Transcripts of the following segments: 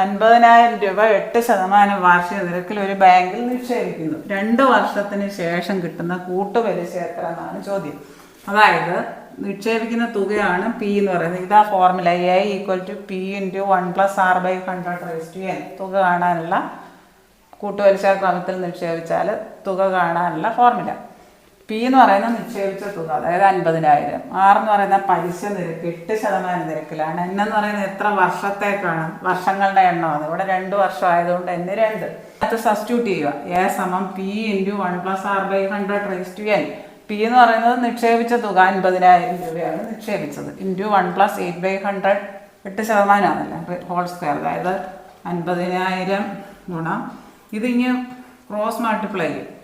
അൻപതിനായിരം രൂപ എട്ട് ശതമാനം വാർഷിക നിരക്കിൽ ഒരു ബാങ്കിൽ നിക്ഷേപിക്കുന്നു. രണ്ട് വർഷത്തിന് ശേഷം കിട്ടുന്ന കൂട്ടുപലിശ എത്ര എന്നാണ് ചോദ്യം. അതായത് നിക്ഷേപിക്കുന്ന തുകയാണ് പി എന്ന് പറയുന്നത്. ഇതാ formula A equal to P into one plus R by hundred raise to N തുക കാണാനുള്ള കൂട്ടുപലിശ ക്രമത്തിൽ നിക്ഷേപിച്ചാൽ തുക കാണാനുള്ള ഫോർമുല പി എന്ന് പറയുന്ന നിക്ഷേപിച്ച തുക അതായത് അൻപതിനായിരം. ആർ എന്ന് പറയുന്ന പലിശ നിരക്ക് എട്ട് ശതമാനം നിരക്കിലാണ്. എൻ എന്ന് പറയുന്നത് എത്ര വർഷത്തേക്കാണ്? വർഷങ്ങളുടെ എണ്ണമാണ്. ഇവിടെ രണ്ട് വർഷം ആയതുകൊണ്ട് എന്ന് രണ്ട്. അത് സബ്സ്റ്റിറ്റ്യൂട്ട് ചെയ്യുക. എ സമം P into one plus R by hundred raise to N P എന്ന് പറയുന്നത് നിക്ഷേപിച്ച തുക അൻപതിനായിരം രൂപയാണ് നിക്ഷേപിച്ചത്. Into one plus eight by hundred എട്ട് ശതമാനമാണല്ലോ? ഹോൾ സ്ക്വയർ അതായത് അൻപതിനായിരം ഗുണം. ഇതിങ്ങ് ക്രോസ് മൾട്ടിപ്ലൈ ചെയ്യും.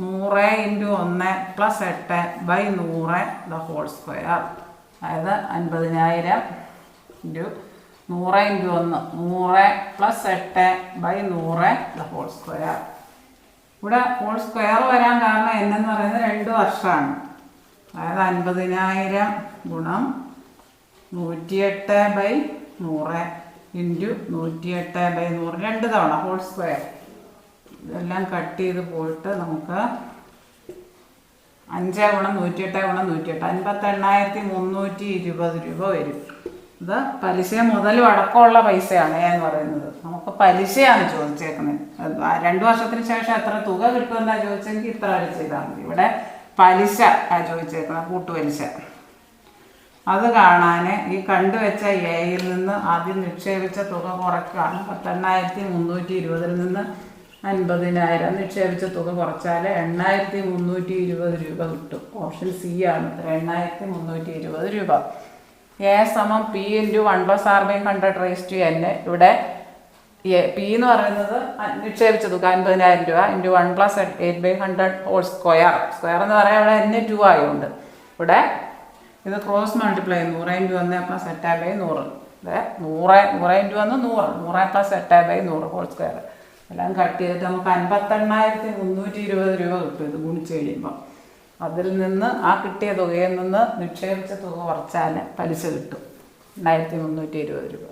നൂറ് ഇന്റു ഒന്ന് പ്ലസ് എട്ട് ബൈ നൂറ് ദ ഹോൾ സ്ക്വയർ അതായത് അൻപതിനായിരം ഇന്റു നൂറ് ഇന്റു ഒന്ന്. നൂറ് പ്ലസ് എട്ട് ബൈ നൂറ് ദ ഹോൾ സ്ക്വയർ ഇവിടെ ഹോൾ സ്ക്വയർ വരാൻ കാരണം എന്നെന്ന് പറയുന്നത് രണ്ട് വർഷമാണ്. അതായത് അൻപതിനായിരം ഗുണം നൂറ്റിയെട്ട് ബൈ നൂറ് ഇന്റു നൂറ്റിയെട്ട് ബൈ നൂറ്. രണ്ട് തവണ ഹോൾ സ്ക്വയർ ഇതെല്ലാം കട്ട് ചെയ്ത് പോയിട്ട് നമുക്ക് അഞ്ച് ഗുണം നൂറ്റിയെട്ട് ഗുണം നൂറ്റിയെട്ട് അൻപത്തെണ്ണായിരത്തി മുന്നൂറ്റി ഇരുപത് രൂപ വരും. ഇത് പലിശ മുതൽ അടക്കമുള്ള പൈസയാണ് എന്ന് പറയുന്നത്. നമുക്ക് പലിശയാണ് ചോദിച്ചേക്കുന്നത്. രണ്ടു രണ്ട് വർഷത്തിന് ശേഷം എത്ര തുക കിട്ടുമെന്നാ ചോദിച്ചെങ്കിൽ ഇത്ര വരെ ചെയ്താൽ മതി. ഇവിടെ പലിശ ആ ചോദിച്ചേക്കുന്നത് കൂട്ടുപലിശ. അത് കാണാൻ ഈ കണ്ടുവെച്ച എയിൽ നിന്ന് ആദ്യം നിക്ഷേപിച്ച തുക കുറയ്ക്കുകയാണ്. പത്തെണ്ണായിരത്തി മുന്നൂറ്റി ഇരുപതിൽ നിന്ന് അൻപതിനായിരം നിക്ഷേപിച്ച തുക കുറച്ചാൽ എണ്ണായിരത്തി മുന്നൂറ്റി ഇരുപത് രൂപ കിട്ടും. ഓപ്ഷൻ സി ആണ്. എണ്ണായിരത്തി മുന്നൂറ്റി ഇരുപത് രൂപ. എ സമം P into one plus R by hundred raise to N ഇവിടെ പി എന്ന് പറയുന്നത് നിക്ഷേപിച്ച തുക അൻപതിനായിരം രൂപ into one plus eight by hundred whole square square എന്ന് പറയാൻ ഇവിടെ എൻ ടു ആയതുകൊണ്ട് ഇവിടെ ഇത് ക്രോസ് മൾട്ടിപ്ലൈ നൂറ് ഇന്റു ഒന്ന് പ്ലസ് എട്ട് ബൈ നൂറ്. അതെ നൂറ് നൂറ് ഇന്റു ഒന്ന് നൂറ്. നൂറ് പ്ലസ് എട്ട് ബൈ നൂറ് ഹോൾ സ്ക്വയർ എല്ലാം കട്ട് ചെയ്തിട്ട് നമുക്ക് അൻപത്തെണ്ണായിരത്തി മുന്നൂറ്റി ഇരുപത് രൂപ കിട്ടും ഇത് ഗുണിച്ച് കഴിയുമ്പോൾ അതിൽ നിന്ന് ആ കിട്ടിയ തുകയിൽ നിന്ന് നിക്ഷേപിച്ച തുക കുറച്ചാൽ പലിശ കിട്ടും. രണ്ടായിരത്തി മുന്നൂറ്റി ഇരുപത് രൂപ.